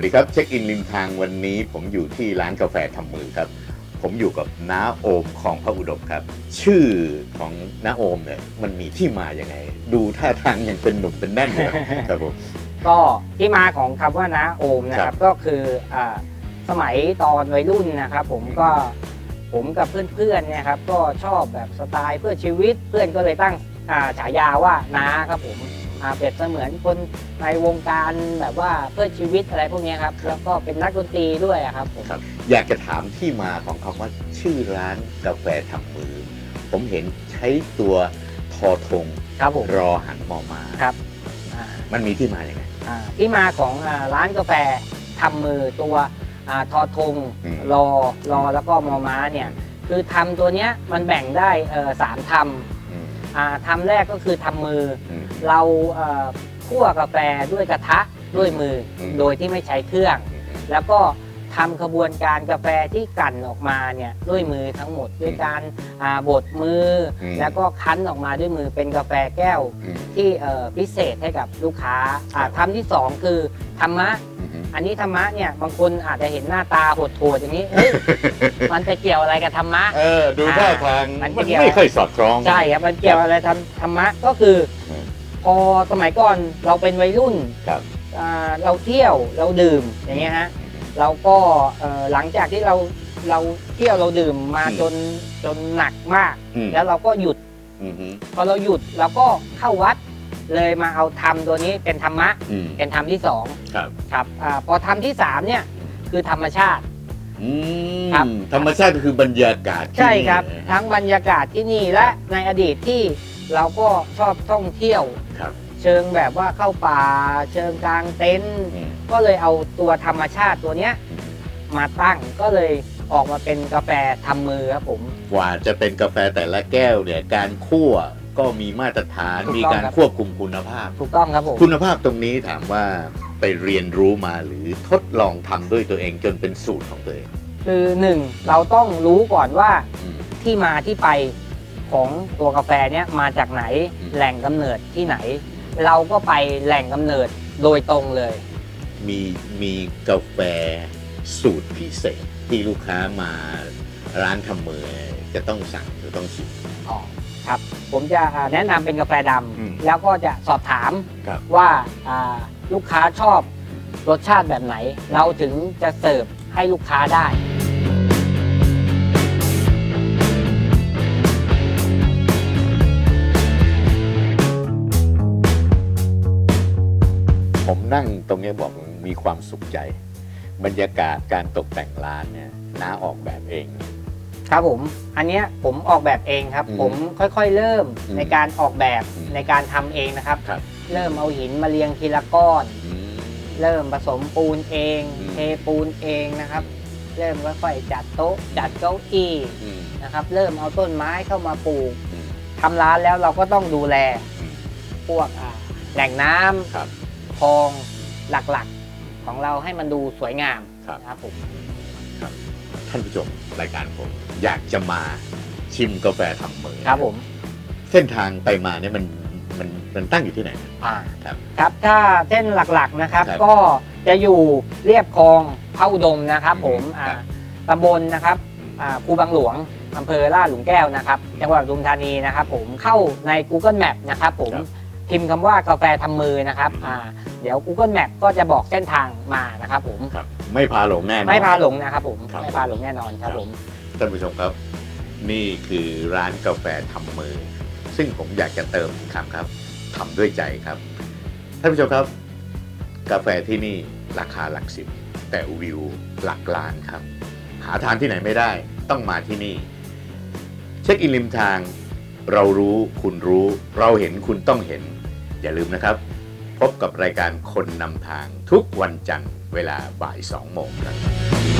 สวัสดีครับ เช็คอินริมทางวันนี้ ผมอยู่ที่ร้านกาแฟทำมือครับ ผมอยู่กับน้าโอมของพระอุดมครับ ชื่อของน้าโอมเนี่ยมันมีที่มาอย่างไง ดูท่าทางยังเป็นหนุ่มเป็นแน่นเลยครับผม ก็ที่มาของคำว่าน้าโอมนะคครัรับบก็คืออ่าสมัยตอนวัยรุ่นนะครับ ผมก็ผมกับเพื่อนๆเนี่ยครับก็ชอบแบบสไตล์เพื่อชีวิตเพื่อนก็เลยตั้งอ่าฉายาว่าน้าครับผมอ่า เปรียบเสมือนคนในวงการแบบว่าเพื่อชีวิตอะไรพวกเนี้ยครับ แล้วก็เป็นนักดนตรีด้วยอะครับผมครับ อยากจะถามที่มาของคำว่าชื่อร้านกาแฟทำมือ ผมเห็นใช้ตัวทอทงครับผมรอหันมอมาครับอ่ามันมีที่มาอย่างไงอ่าที่มาของอ่าร้านกาแฟทำมือตัวอ่าทอทงอืมรอรอแล้วก็มอม้าเนี่ยคือทำตัวเนี้ยมันแบ่งได้เอ่อสามทอืมำ อ่าทำแรกก็คือทำมืออืมเราเอ่อคั่วกาแฟด้วยกระทะด้วยมืออม โดยที่ไม่ใช้เครื่องอืมแล้วก็ทำขบวนการกาแฟที่กลั่นออกมาเนี่ยด้วยมือทั้งหมดด้วยการอ่าบดมืออม แล้วก็คั้นออกมาด้วยมือเป็นกาแฟแก้ว อืม ที่เอ่อพิเศษให้กับลูกค้าอ่าครับทำที่สองคือธรรมะอืม อันนี้ธรรมะเนี่ยบางคนอาจจะเห็นหน้าตาโหดๆอย่างนี้เฮ้ยมันไปเกี่ยวอะไรกับธรรมะ เออ ดูท่าทางมันมันเกี่ยว ไม่ค่อยสอดคล้อง ใช่ครับมันเกี่ยวอะไรทำธรรมะก็คือ อืม พอสมัยก่อนเราเป็นวัยรุ่นครับ อ่าเราเที่ยวเราดื่มอย่างเงี้ยฮะเราก็เอ่อหลังจากที่เราเราเที่ยวเราดื่มมาอืม จนจนหนักมาก อืมแล้วเราก็หยุดอืมอืมพอเราหยุดเราก็เข้าวัด เลยมาเอาธรรมตัวนี้เป็นธรรมะ อืมเป็นธรรมที่สองครับครับอาพอธรรมที่สามเนี่ยคือธรรมชาติ อืครับมธรรมชาติก็คือบรรยากาศที่ใช่ครับ นี่นะทั้งบรรยากาศที่นี่และในอดีตที่เราก็ชอบท่องเที่ยว ครับเชิงแบบว่าเข้าป่า เชิงกลางเต็นท์อืมก็เลยเอาตัวธรรมชาติตัวเนี้ยมาตั้งก็เลยออกมาเป็นกาแฟทำมือครับผม กว่าจะเป็นกาแฟแต่ละแก้วเนี่ยการคั่ว ก็มีมาตรฐานถูกต้องมีการครับ ควบคุมคุณภาพ ถูกต้องครับผม คุณภาพตรงนี้ถามว่าไปเรียนรู้มาหรือทดลองทำด้วยตัวเองจนเป็นสูตรของตัวเองคือหนึ่งเราต้องรู้ก่อนว่าอืม ที่มาที่ไปของตัวกาแฟเนี้ยมาจากไหนอืม แหล่งกำเนิดที่ไหน เราก็ไปแหล่งกำเนิดโดยตรงเลย มีมีกาแฟสูตรพิเศษที่ลูกค้ามาร้านทำมือจะต้องสั่งจะต้องชิมอ๋อครับ ผมจะแนะนำเป็นกาแฟดอืมำแล้วก็จะสอบถามครับ ว่าอ่าลูกค้าชอบรสชาติแบบไหน เราถึงจะเสิร์ฟให้ลูกค้าได้ ผมนั่งตรงเนี้ยบอกมีความสุขใจ บรรยากาศการตกแต่งร้านเนี่ยน้าออกแบบเอง ครับผมอันเนี้ยผมออกแบบเองครับ อืมผมค่อยๆเริ่มอืมในการออกแบบอืมในการทำเองนะครับ ครับ เริ่มเอาหินมาเรียงทีละก้อน อืม เริ่มผสมปูนเองอืม เทปูนเองนะครับ เริ่มค่อยๆจัดโต๊ะจัดเก้าอี้อืมนะครับ เริ่มเอาต้นไม้เข้ามาปลูกอืม ทำร้านแล้วเราก็ต้องดูแลอืม พวกอ่าแหล่งน้ำครับ คลองหลักๆ ของเราให้มันดูสวยงามครับ นะครับผม ท่านผู้ชมรายการผม อยากจะมาชิมกาแฟทำมือครับผม เส้นทางไปมาเนี่ยมันมันมันตั้งอยู่ที่ไหน อ่าครับครับถ้าเส้นหลักๆนะครับ ครับก็จะอยู่เรียบคลองพระอุดมนะครับ ผมครับอ่าตำบลนะครับอ่าคูบางหลวงอำเภอลาดหลุมแก้วนะครับ จังหวัดปทุมธานีนะครับ ผมเข้าใน Google Map นะครับ ผมครับ พิมพ์คำว่ากาแฟทำมือนะครับอ่าเดี๋ยว Google Map ก็จะบอกเส้นทางมานะครับผมครับ ไม่พาหลงแน่นอน ไม่พาหลงนะครับผมครับ ไม่พาหลงแน่นอนครับผม ท่านผู้ชมครับ นี่คือร้านกาแฟทำมือ ซึ่งผมอยากจะเติมอีกคำครับทำด้วยใจครับ ท่านผู้ชมครับ กาแฟที่นี่ราคาหลักสิบ แต่วิวหลักล้านครับ หาทานที่ไหนไม่ได้ต้องมาที่นี่ เช็คอินริมทาง เรารู้คุณรู้ เราเห็นคุณต้องเห็น อย่าลืมนะครับ พบกับรายการคนนำทางทุกวันจันทร์เวลาบ่าย 2 โมงครับ